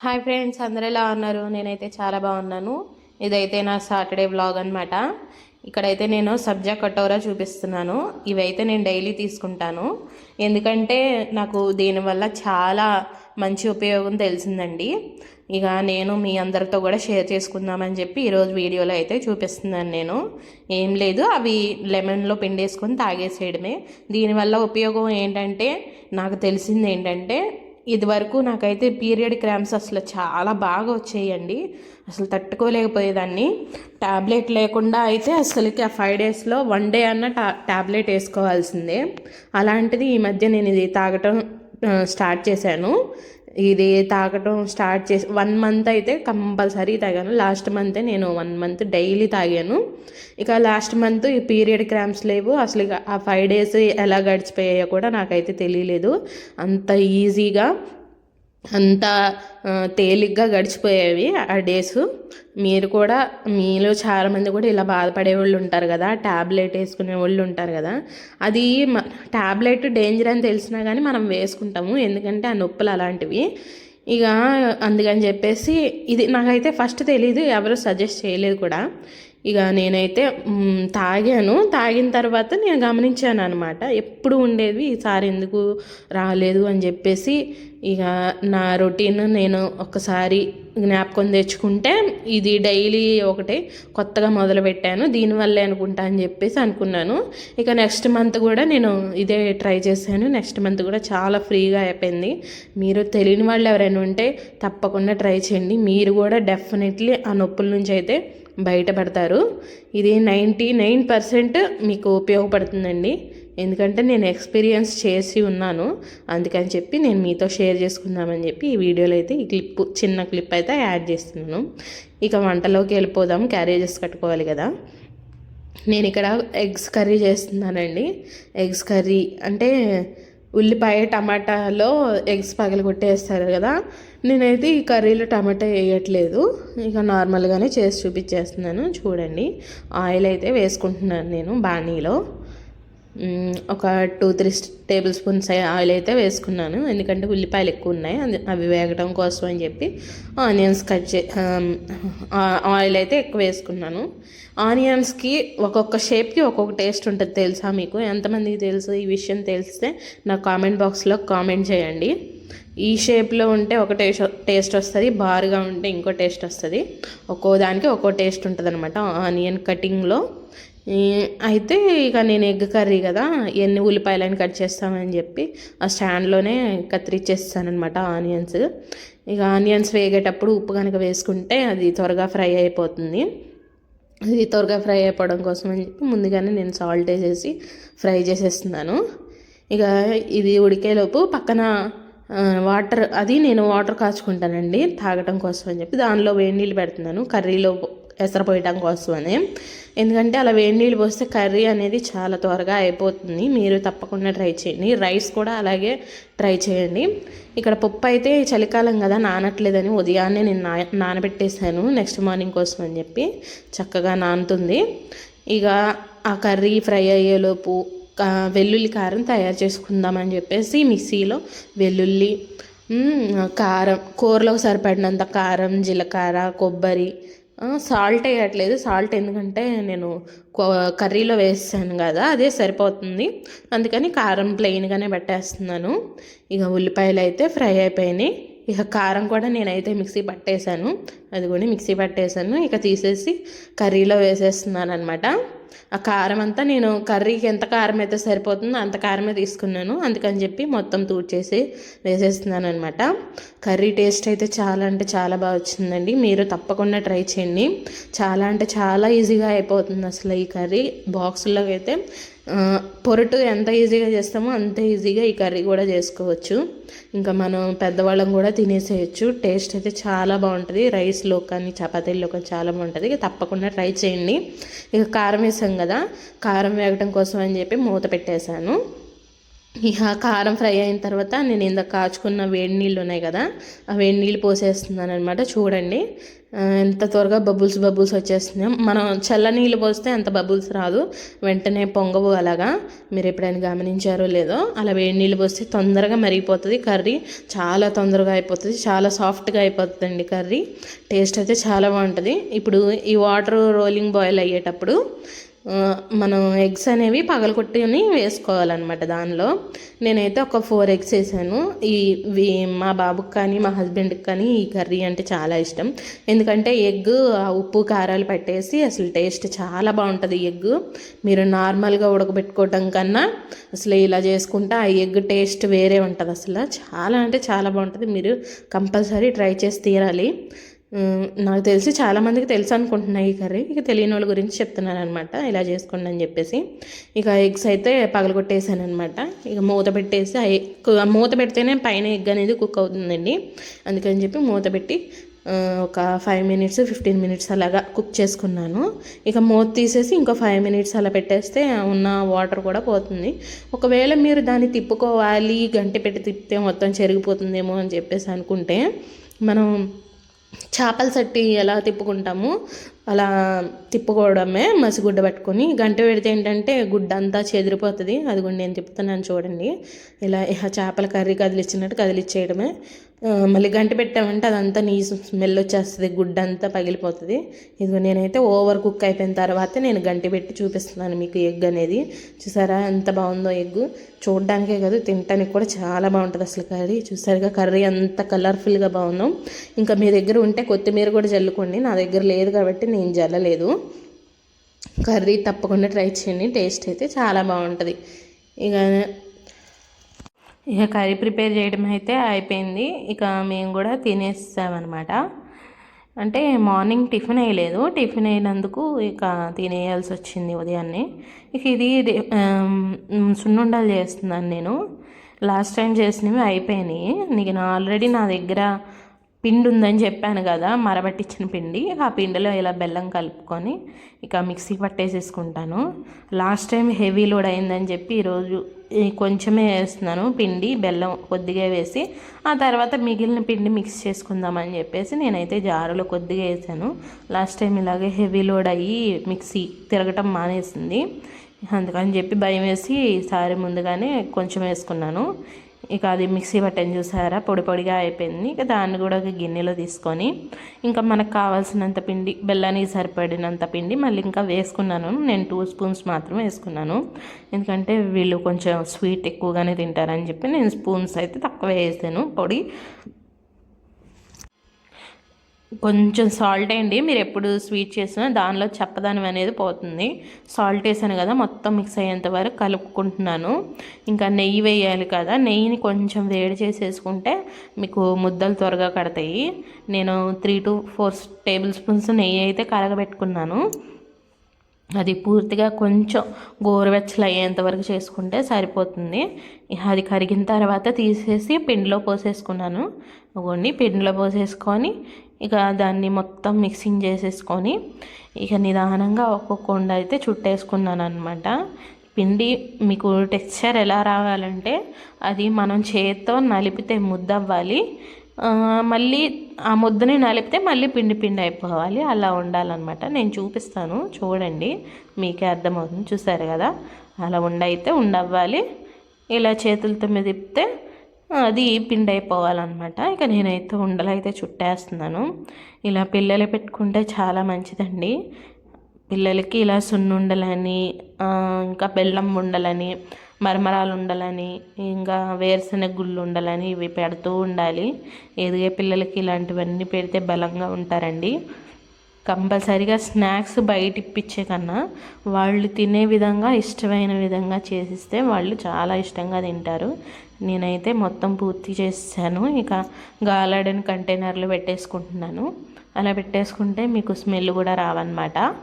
Hi friends అందరు ఎలా ఉన్నారు? నేనైతే చాలా బాగున్నాను. ఇదైతే నా సాటర్డే వ్లాగ్ అనమాట ఇక్కడైతే నేను సబ్జా కటోరా చూపిస్తున్నాను. ఇవైతే నేను డైలీ తీసుకుంటాను. ఎందుకంటే నాకు దీనివల్ల చాలా మంచి ఉపయోగం తెలిసిందండి. ఇక నేను మీ అందరితో కూడా షేర్ చేసుకుందామని చెప్పి ఈరోజు వీడియోలో అయితే చూపిస్తున్నాను నేను. ఏం లేదు అవి లెమన్లో పిండేసుకొని తాగేసేయడమే. దీనివల్ల ఉపయోగం ఏంటంటే నాకు తెలిసింది ఏంటంటే ఇదివరకు నాకైతే పీరియడ్ క్రామ్స్ అసలు చాలా బాగా వచ్చేయండి. అసలు తట్టుకోలేకపోయేదాన్ని. ట్యాబ్లెట్ లేకుండా అయితే అసలుకి ఆ ఫైవ్ డేస్లో వన్ డే అన్న టా ట్యాబ్లెట్ వేసుకోవాల్సిందే. అలాంటిది ఈ మధ్య నేను ఇది తాగటం స్టార్ట్ చేశాను. ఇది తాగటం స్టార్ట్ చేసి వన్ మంత్ అయితే కంపల్సరీ తాగాను. లాస్ట్ మంతే నేను వన్ మంత్ డైలీ తాగాను. ఇక లాస్ట్ మంత్ ఈ పీరియడ్ క్రామ్స్ లేవు. అసలు ఆ ఫైవ్ డేస్ ఎలా గడిచిపోయాయో కూడా నాకైతే తెలియలేదు. అంత ఈజీగా అంతా తేలిగ్గా గడిచిపోయేవి ఆ డేస్. మీరు కూడా మీలో చాలామంది కూడా ఇలా బాధపడే వాళ్ళు ఉంటారు కదా ట్యాబ్లెట్ వేసుకునే వాళ్ళు ఉంటారు కదా. అది ట్యాబ్లెట్ డేంజర్ అని తెలిసినా కానీ మనం వేసుకుంటాము ఎందుకంటే ఆ నొప్పులు అలాంటివి. ఇక అందుకని చెప్పేసి ఇది నాకైతే ఫస్ట్ తెలీదు ఎవరు సజెస్ట్ చేయలేదు కూడా. ఇక నేనైతే తాగాను. తాగిన తర్వాత నేను గమనించాను అనమాట ఎప్పుడు ఉండేది ఈసారి ఎందుకు రాలేదు అని చెప్పేసి ఇక నా రొటీన్ నేను ఒకసారి జ్ఞాపకం తెచ్చుకుంటే ఇది డైలీ ఒకటే కొత్తగా మొదలుపెట్టాను. దీనివల్లే అనుకుంటా అని చెప్పేసి అనుకున్నాను. ఇక నెక్స్ట్ మంత్ కూడా నేను ఇదే ట్రై చేశాను. నెక్స్ట్ మంత్ కూడా చాలా ఫ్రీగా అయిపోయింది. మీరు తెలియని వాళ్ళు ఎవరైనా ఉంటే తప్పకుండా ట్రై చేయండి. మీరు కూడా డెఫినెట్లీ ఆ నొప్పుల నుంచి అయితే బయటపడతారు ఇది నైంటీ నైన్ పర్సెంట్ మీకు ఉపయోగపడుతుందండి. ఎందుకంటే నేను ఎక్స్పీరియన్స్ చేసి ఉన్నాను. అందుకని చెప్పి నేను మీతో షేర్ చేసుకుందామని చెప్పి ఈ వీడియోలో అయితే ఈ క్లిప్ చిన్న క్లిప్ అయితే యాడ్ చేస్తున్నాను. ఇక వంటలోకి వెళ్ళిపోదాం. క్యారేజెస్ కట్టుకోవాలి కదా. నేను ఇక్కడ ఎగ్స్ కర్రీ చేస్తున్నానండి. ఎగ్స్ కర్రీ అంటే ఉల్లిపాయ టమాటాలో ఎగ్స్ పగలు కొట్టేస్తారు కదా. నేనైతే ఈ కర్రీలో టమాటా వేయట్లేదు. ఇక నార్మల్గానే చేసి చూపించేస్తున్నాను. చూడండి. ఆయిల్ అయితే వేసుకుంటున్నాను నేను బాణీలో. ఒక two three tablespoons oil అయితే వేసుకున్నాను. ఎందుకంటే ఉల్లిపాయలు ఎక్కువ ఉన్నాయి. అవి వేగడం కోసం అని చెప్పి ఆనియన్స్ కట్ చే ఆయిల్ అయితే ఎక్కువ వేసుకున్నాను. ఆనియన్స్కి ఒక్కొక్క షేప్కి ఒక్కొక్క టేస్ట్ ఉంటుంది తెలుసా మీకు? ఎంతమందికి తెలుసు ఈ విషయం తెలిస్తే నా కామెంట్ బాక్స్లో కామెంట్ చేయండి. ఈ షేప్లో ఉంటే ఒక టేస్ట్ టేస్ట్ వస్తుంది బారుగా ఉంటే ఇంకో టేస్ట్ వస్తుంది. ఒక్కో దానికి ఒక్కో టేస్ట్ ఉంటుంది అనమాట ఆనియన్ కటింగ్లో అయితే ఇక నేను ఎగ్ కర్రీ కదా ఎన్ని ఉల్లిపాయలని కట్ చేస్తామని చెప్పి ఆ స్టాండ్లోనే కత్తిరించేస్తాను ఆనియన్స్. ఇక ఆనియన్స్ వేగేటప్పుడు ఉప్పు కనుక వేసుకుంటే అది త్వరగా ఫ్రై అయిపోతుంది. ఇది త్వరగా ఫ్రై అయిపోవడం కోసం అని చెప్పి ముందుగానే నేను సాల్ట్ వేసేసి ఫ్రై చేసేస్తున్నాను. ఇక ఇది ఉడికేలోపు పక్కన వాటర్ అది నేను వాటర్ కాచుకుంటానండి తాగటం కోసం అని చెప్పి దానిలో వేడి నీళ్ళు పెడుతున్నాను కర్రీలో ఎసరపోయటం కోసమని ఎందుకంటే అలా వేడి నీళ్ళు పోస్తే కర్రీ అనేది చాలా త్వరగా అయిపోతుంది మీరు తప్పకుండా ట్రై చేయండి రైస్ కూడా అలాగే ట్రై చేయండి. ఇక్కడ పప్పు అయితే చలికాలం కదా నానట్లేదని ఉదయాన్నే నేను నా నానబెట్టేశాను నెక్స్ట్ మార్నింగ్ కోసం అని చెప్పి చక్కగా నానుతుంది. ఇక ఆ కర్రీ ఫ్రై అయ్యేలోపు వెల్లుల్లి కారం తయారు చేసుకుందామని చెప్పేసి మిక్సీలో వెల్లుల్లి కారం కూరలో సరిపడినంత కారం జీలకర్ర కొబ్బరి సాల్ట్ వేయట్లేదు. సాల్ట్ ఎందుకంటే నేను కర్రీలో వేసాను కదా అదే సరిపోతుంది. అందుకని కారం ప్లెయిన్గానే పెట్టేస్తున్నాను. ఇక ఉల్లిపాయలు అయితే ఫ్రై అయిపోయినాయి. ఇక కారం కూడా నేనైతే మిక్సీ పట్టేశాను. అది కూడా మిక్సీ పట్టేశాను. ఇక తీసేసి కర్రీలో వేసేస్తున్నాను అనమాట ఆ కారం అంతా నేను కర్రీకి ఎంత కారం అయితే సరిపోతుందో అంత కారమే తీసుకున్నాను. అందుకని చెప్పి మొత్తం తూడ్చేసి వేసేస్తున్నాను అనమాట కర్రీ టేస్ట్ అయితే చాలా అంటే చాలా బాగా వచ్చిందండి. మీరు తప్పకుండా ట్రై చేయండి. చాలా అంటే చాలా ఈజీగా అయిపోతుంది అసలు ఈ కర్రీ. బాక్సుల్లో అయితే పొరటు ఎంత ఈజీగా చేస్తామో అంత ఈజీగా ఈ కర్రీ కూడా చేసుకోవచ్చు. ఇంకా మనం పెద్దవాళ్ళం కూడా తినేసేయచ్చు. టేస్ట్ అయితే చాలా బాగుంటుంది. రైస్లో కానీ చపాతీల్లో కానీ చాలా బాగుంటుంది. ఇక తప్పకుండా ట్రై చేయండి. ఇక కారం వేసాం కదా కారం వేగటం కోసం అని చెప్పి మూత పెట్టేశాను. ఇక కారం ఫ్రై అయిన తర్వాత నేను ఇందాక కాచుకున్న వేడి నీళ్ళు ఉన్నాయి కదా ఆ వేడి నీళ్ళు పోసేస్తున్నాను అనమాట చూడండి ఎంత త్వరగా బబుల్స్ బబుల్స్ వచ్చేస్తున్నాయి. మనం చల్ల నీళ్ళు పోస్తే అంత బబుల్స్ రాదు. వెంటనే పొంగవు అలాగా. మీరు ఎప్పుడైనా గమనించారో లేదో అలా వేడి నీళ్ళు పోస్తే తొందరగా మరిగిపోతుంది కర్రీ. చాలా తొందరగా అయిపోతుంది. చాలా సాఫ్ట్గా అయిపోతుందండి కర్రీ. టేస్ట్ అయితే చాలా బాగుంటుంది. ఇప్పుడు ఈ వాటర్ రోలింగ్ బాయిల్ అయ్యేటప్పుడు మనం ఎగ్స్ అనేవి పగలగొట్టుని వేసుకోవాలన్నమాట దానిలో. నేనైతే ఒక ఫోర్ ఎగ్స్ వేసాను. ఈ ఇవి మా బాబుకి కానీ మా హస్బెండ్కి కానీ ఈ కర్రీ అంటే చాలా ఇష్టం. ఎందుకంటే ఎగ్ ఆ ఉప్పు కారాలు పెట్టేసి అసలు టేస్ట్ చాలా బాగుంటుంది ఎగ్. మీరు నార్మల్గా ఉడకబెట్టుకోవటం కన్నా అసలు ఇలా చేసుకుంటే ఆ ఎగ్ టేస్ట్ వేరే ఉంటుంది అసలు. చాలా అంటే చాలా బాగుంటుంది. మీరు కంపల్సరీ ట్రై చేసి తీరాలి. నాకు తెలిసి చాలామందికి తెలుసు అనుకుంటున్నాయి ఈ కర్రీ. ఇక తెలియని వాళ్ళ గురించి చెప్తున్నాను అనమాట ఇలా చేసుకోండి అని చెప్పేసి. ఇక ఎగ్స్ అయితే పగలగొట్టేసాను అనమాట ఇక మూత పెట్టేసి ఎగ్ మూత పెడితేనే పైన ఎగ్ అనేది కుక్ అవుతుందండి. అందుకని చెప్పి మూత పెట్టి ఒక ఫైవ్ మినిట్స్ ఫిఫ్టీన్ మినిట్స్ అలాగా కుక్ చేసుకున్నాను. ఇక మూత తీసేసి ఇంకో ఫైవ్ మినిట్స్ అలా పెట్టేస్తే ఉన్న వాటర్ కూడా పోతుంది. ఒకవేళ మీరు దాన్ని తిప్పుకోవాలి గంటి పెట్టి తిప్పితే మొత్తం చెరిగిపోతుందేమో అని చెప్పేసి అనుకుంటే మనం చేపల సట్టి ఎలా తిప్పుకుంటాము అలా తిప్పుకోవడమే మసిగుడ్డ పట్టుకొని గంట పెడితే ఏంటంటే గుడ్డ అంతా చెదిరిపోతుంది. అది కూడా నేను తిప్పుతున్నాను చూడండి. ఇలా చేపల కర్రీ కదిలిచ్చినట్టు కదిలిచ్చేయడమే. మళ్ళీ గంట పెట్టామంటే అదంతా నీ స్మెల్ వచ్చేస్తుంది గుడ్డ అంతా పగిలిపోతుంది. ఇదిగో నేనైతే ఓవర్ కుక్ అయిపోయిన తర్వాత నేను గంటి పెట్టి చూపిస్తున్నాను మీకు ఎగ్ అనేది. చూసారా ఎంత బాగుందో ఎగ్. చూడడానికే కాదు తినడానికి కూడా చాలా బాగుంటుంది అసలు కర్రీ. చూసారుగా కర్రీ అంత కలర్ఫుల్గా బాగుందో. ఇంకా మీ దగ్గర ఉంటే కొత్తిమీర కూడా జల్లుకోండి. నా దగ్గర లేదు కాబట్టి నేను జల్లలేదు. కర్రీ తప్పకుండా ట్రై చేయండి టేస్ట్ అయితే చాలా బాగుంటుంది. ఇక ఇక కర్రీ ప్రిపేర్ చేయడం అయితే అయిపోయింది. ఇక మేము కూడా తినేసామన్నమాట. అంటే మార్నింగ్ టిఫిన్ వేయలేదు. టిఫిన్ అయినందుకు ఇక తినేయాల్సి వచ్చింది ఉదయాన్నే. ఇక ఇది సున్నుండలు చేస్తున్నాను నేను. లాస్ట్ టైం చేసినవి అయిపోయినాయి. నీకు నా ఆల్రెడీ నా దగ్గర పిండి ఉందని చెప్పాను కదా మరబట్టించిన పిండి. ఆ పిండిలో ఇలా బెల్లం కలుపుకొని ఇక మిక్సీ పట్టేసేసుకుంటాను. లాస్ట్ టైం హెవీ లోడ్ అయిందని చెప్పి ఈరోజు కొంచెమే వేస్తున్నాను పిండి బెల్లం కొద్దిగా వేసి ఆ తర్వాత మిగిలిన పిండి మిక్స్ చేసుకుందామని చెప్పేసి నేనైతే జారులో కొద్దిగా వేసాను. లాస్ట్ టైం ఇలాగే హెవీ లోడ్ అయ్యి మిక్సీ తిరగటం మానేసింది. అందుకని చెప్పి భయం వేసి ఈసారి ముందుగానే కొంచెం వేసుకున్నాను. ఇక అది మిక్సీ బట్టని చూసారా? పొడి పొడిగా అయిపోయింది. ఇక దాన్ని కూడా ఒక గిన్నెలో తీసుకొని ఇంకా మనకు కావాల్సినంత పిండి బెల్లానికి సరిపడినంత పిండి మళ్ళీ ఇంకా వేసుకున్నాను. నేను టూ స్పూన్స్ మాత్రం వేసుకున్నాను. ఎందుకంటే వీళ్ళు కొంచెం స్వీట్ ఎక్కువగానే తింటారని చెప్పి నేను స్పూన్స్ అయితే తక్కువ వేసాను. పొడి కొంచెం సాల్ట్ వేయండి మీరు ఎప్పుడు స్వీట్ చేసినా దానిలో చెప్పదనం అనేది పోతుంది. సాల్ట్ వేసాను కదా మొత్తం మిక్స్ అయ్యేంత వరకు కలుపుకుంటున్నాను. ఇంకా నెయ్యి వేయాలి కదా నెయ్యిని కొంచెం వేడి చేసేసుకుంటే మీకు ముద్దలు త్వరగా కడతాయి. నేను three to four table spoons నెయ్యి అయితే కరగబెట్టుకున్నాను అది పూర్తిగా కొంచెం గోరువెచ్చలు అయ్యేంత వరకు చేసుకుంటే సరిపోతుంది. అది కరిగిన తర్వాత తీసేసి పిండిలో పోసేసుకున్నాను. ఇవ్వండి పిండిలో పోసేసుకొని ఇక దాన్ని మొత్తం మిక్సింగ్ చేసేసుకొని ఇక నిదానంగా ఒక్కొక్క ఉండ అయితే చుట్టేసుకున్నాను అనమాట పిండి మీకు టెక్స్చర్ ఎలా రావాలంటే అది మనం చేత్తో నలిపితే ముద్ద అవ్వాలి మళ్ళీ ఆ ముద్దని నలిపితే మళ్ళీ పిండి పిండి అయిపోవాలి. అలా ఉండాలన్నమాట. నేను చూపిస్తాను. చూడండి. మీకే అర్థమవుతుంది. చూసారు కదా? అలా ఉండైతే ఉండవ్వాలి. ఇలా చేతులతో మీద తిప్పితే అది పిండి అయిపోవాలన్నమాట ఇక నేనైతే ఉండలు అయితే చుట్టేస్తున్నాను. ఇలా పిల్లలు పెట్టుకుంటే చాలా మంచిదండి. పిల్లలకి ఇలా సున్నుండలని ఇంకా బెల్లం ఉండలని మరమరాలు ఉండాలని ఇంకా వేరుశనగ గుళ్ళు ఉండాలని ఇవి పెడుతూ ఉండాలి. ఎదిగే పిల్లలకి ఇలాంటివన్నీ పెడితే బలంగా ఉంటారండి. కంపల్సరీగా స్నాక్స్ బయట ఇప్పించే కన్నా వాళ్ళు తినే విధంగా ఇష్టమైన విధంగా చేసిస్తే వాళ్ళు చాలా ఇష్టంగా తింటారు. నేనైతే మొత్తం పూర్తి చేసాను ఇక గాలాడని కంటైనర్లు పెట్టేసుకుంటున్నాను. అలా పెట్టేసుకుంటే మీకు స్మెల్ కూడా రావన్నమాట.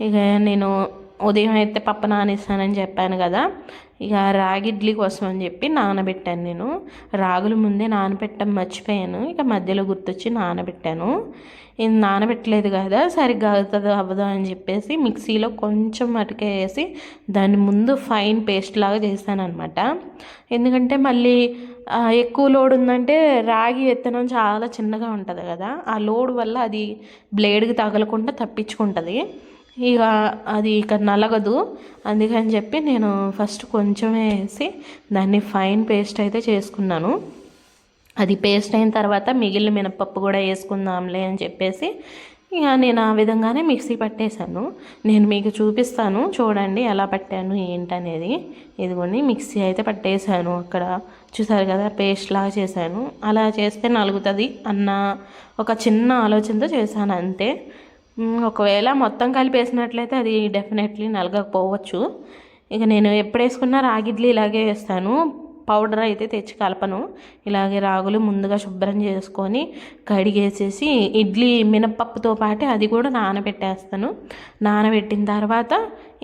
ఇక నేను ఉదయం అయితే పప్పు నానేస్తానని చెప్పాను కదా ఇక రాగి ఇడ్లీ కోసం అని చెప్పి నానబెట్టాను నేను. రాగులు ముందే నానబెట్టడం మర్చిపోయాను ఇక మధ్యలో గుర్తొచ్చి నానబెట్టాను. ఇది నానబెట్టలేదు కదా సరిగ్గా అవుతుందో అవ్వదో అని చెప్పేసి మిక్సీలో కొంచెం మటుకే వేసి దాన్ని ముందు ఫైన్ పేస్ట్ లాగా చేశాను అనమాట ఎందుకంటే మళ్ళీ ఎక్కువ లోడ్ ఉందంటే రాగి విత్తనం చాలా చిన్నగా ఉంటుంది కదా ఆ లోడ్ వల్ల అది బ్లేడ్కి తగలకుండా తప్పించుకుంటుంది. ఇక అది ఇక నలగదు. అందుకని చెప్పి నేను ఫస్ట్ కొంచెమే వేసి దాన్ని ఫైన్ పేస్ట్ అయితే చేసుకున్నాను. అది పేస్ట్ అయిన తర్వాత మిగిలిన మినపప్పు కూడా వేసుకుందాంలే అని చెప్పేసి ఇక నేను ఆ విధంగానే మిక్సీ పట్టేశాను. నేను మీకు చూపిస్తాను చూడండి ఎలా పట్టాను ఏంటనేది. ఇదిగోండి మిక్సీ అయితే పట్టేశాను అక్కడ. చూసారు కదా పేస్ట్ లాగా చేశాను. అలా చేస్తే నలుగుతుంది అన్న ఒక చిన్న ఆలోచనతో చేశాను అంతే. ఒకవేళ మొత్తం కలిపేసినట్లయితే అది డెఫినెట్లీ నలగకపోవచ్చు. ఇక నేను ఎప్పుడు వేసుకున్నా రాగిడ్లీ ఇలాగే వేస్తాను. పౌడర్ అయితే తెచ్చి కలపను. ఇలాగే రాగులు ముందుగా శుభ్రం చేసుకొని కడిగేసేసి ఇడ్లీ మినపప్పుతో పాటు అది కూడా నానబెట్టేస్తాను. నానబెట్టిన తర్వాత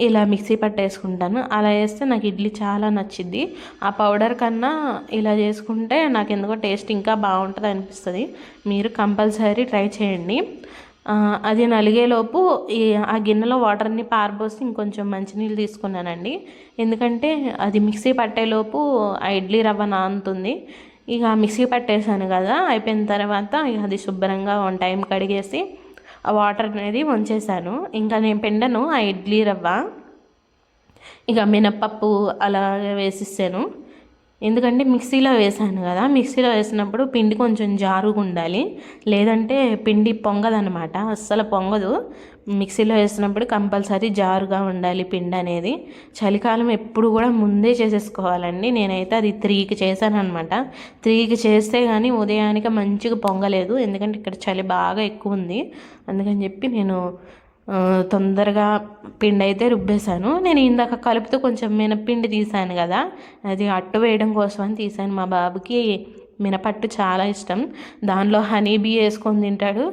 ఇలా మిక్సీ పట్టేసుకుంటాను. అలా వేస్తే నాకు ఇడ్లీ చాలా నచ్చింది ఆ పౌడర్ కన్నా ఇలా చేసుకుంటే నాకు ఎందుకో టేస్ట్ ఇంకా బాగుంటుంది అనిపిస్తుంది మీరు కంపల్సరీ ట్రై చేయండి. అది నలిగేలోపు ఈ ఆ గిన్నెలో వాటర్ని పారబోసి ఇంకొంచెం మంచినీళ్ళు తీసుకున్నానండి. ఎందుకంటే అది మిక్సీ పట్టేలోపు ఆ ఇడ్లీ రవ్వ నానుతుంది. ఇక మిక్సీ పట్టేశాను కదా అయిపోయిన తర్వాత ఇక అది శుభ్రంగా వన్ టైం కడిగేసి ఆ వాటర్ అనేది వంచేసాను ఇంకా నేను పిండను ఆ ఇడ్లీ రవ్వ. ఇక మినప్పప్పు అలాగే వేసిస్తాను. ఎందుకంటే మిక్సీలో వేసాను కదా మిక్సీలో వేసినప్పుడు పిండి కొంచెం జారుగా ఉండాలి. లేదంటే పిండి పొంగదనమాట అస్సలు పొంగదు. మిక్సీలో వేసినప్పుడు కంపల్సరీ జారుగా ఉండాలి పిండి అనేది. చలికాలం ఎప్పుడు కూడా ముందే చేసేసుకోవాలండి. నేనైతే అది త్రీకి చేశాను అనమాట త్రీకి చేస్తే కానీ ఉదయానికి మంచిగా పొంగలేదు. ఎందుకంటే ఇక్కడ చలి బాగా ఎక్కువ ఉంది. అందుకని చెప్పి నేను తొందరగా పిండి అయితే రుబ్బేశాను. నేను ఇందాక కలుపుతూ కొంచెం మినపిండి తీసాను కదా. అది అట్టు వేయడం కోసం అని తీసాను మా బాబుకి మినపట్టు చాలా ఇష్టం. దానిలో హనీ బీ వేసుకొని తింటాడు.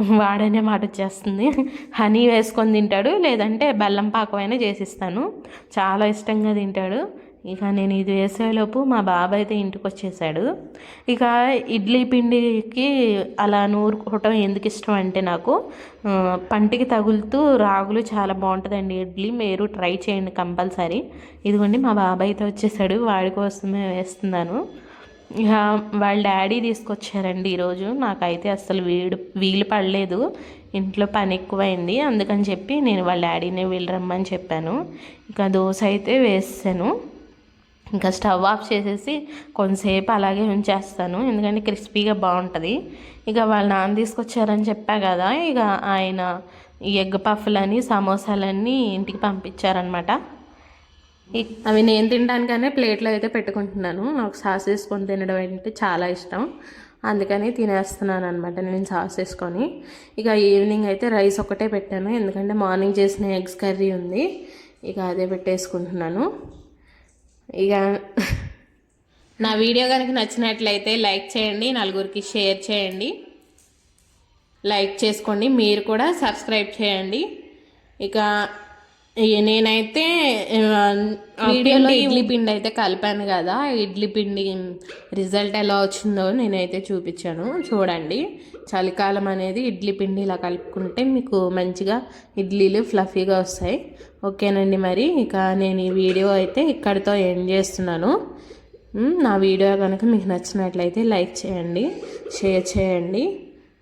వాడనే మాట వచ్చేస్తుంది. హనీ వేసుకొని తింటాడు. లేదంటే బెల్లం పాకమైనా చేసిస్తాను. చాలా ఇష్టంగా తింటాడు. ఇక నేను ఇది వేసేలోపు మా బాబాయ్ అయితే ఇంటికి వచ్చేసాడు ఇక ఇడ్లీ పిండికి అలా నూరుకోవటం ఎందుకు ఇష్టం అంటే నాకు పంటికి తగులుతూ రాగులు చాలా బాగుంటుందండి ఇడ్లీ. మీరు ట్రై చేయండి కంపల్సరీ. ఇదిగోండి మా బాబాయ్ అయితే వచ్చేసాడు వాడి కోసమే వేస్తున్నాను. ఇక వాళ్ళ డాడీ తీసుకొచ్చారండి ఈరోజు. నాకైతే అసలు వీడు వీలు పడలేదు. ఇంట్లో పని ఎక్కువైంది. అందుకని చెప్పి నేను వాళ్ళ డాడీని వీళ్ళు రమ్మని చెప్పాను. ఇక దోశ అయితే వేసాను ఇంకా స్టవ్ ఆఫ్ చేసేసి కొంతసేపు అలాగే ఉంచేస్తాను. ఎందుకంటే క్రిస్పీగా బాగుంటుంది. ఇక వాళ్ళ నాన్న తీసుకొచ్చారని చెప్పా కదా. ఇక ఆయన ఎగ్ పఫ్లని సమోసాలన్నీ ఇంటికి పంపించారనమాట అవి నేను తినడానికనే ప్లేట్లో అయితే పెట్టుకుంటున్నాను. నాకు సాస్ వేసుకొని తినడం అంటే చాలా ఇష్టం. అందుకని తినేస్తున్నాను అనమాట నేను సాస్ వేసుకొని. ఇక ఈవినింగ్ అయితే రైస్ ఒకటే పెట్టాను. ఎందుకంటే మార్నింగ్ చేసిన ఎగ్స్ కర్రీ ఉంది. ఇక అదే పెట్టేసుకుంటున్నాను. ఇక నా వీడియో కనుక నచ్చినట్లయితే లైక్ చేయండి నలుగురికి షేర్ చేయండి. లైక్ చేసుకోండి మీరు కూడా సబ్స్క్రైబ్ చేయండి. ఇక నేనైతే వీడియోలో ఇడ్లీ పిండి అయితే కలిపాను కదా ఇడ్లీ పిండి రిజల్ట్ ఎలా వచ్చిందో నేనైతే చూపించాను. చూడండి చలికాలం అనేది ఇడ్లీ పిండి ఇలా కలుపుకుంటే మీకు మంచిగా ఇడ్లీలు ఫ్లఫీగా వస్తాయి. ఓకేనండి మరి ఇక నేను ఈ వీడియో అయితే ఇక్కడితో ఎండ్ చేస్తున్నాను. నా వీడియో కనుక మీకు నచ్చినట్లయితే లైక్ చేయండి షేర్ చేయండి.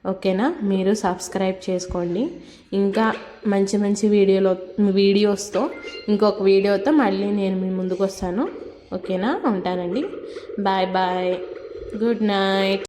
ఓకేనా? మీరు సబ్స్క్రైబ్ చేసుకోండి. ఇంకా మంచి మంచి వీడియోలో వీడియోస్తో ఇంకొక వీడియోతో మళ్ళీ నేను మీ ముందుకు వస్తాను ఓకేనా? ఉంటానండి. Bye bye. Good night.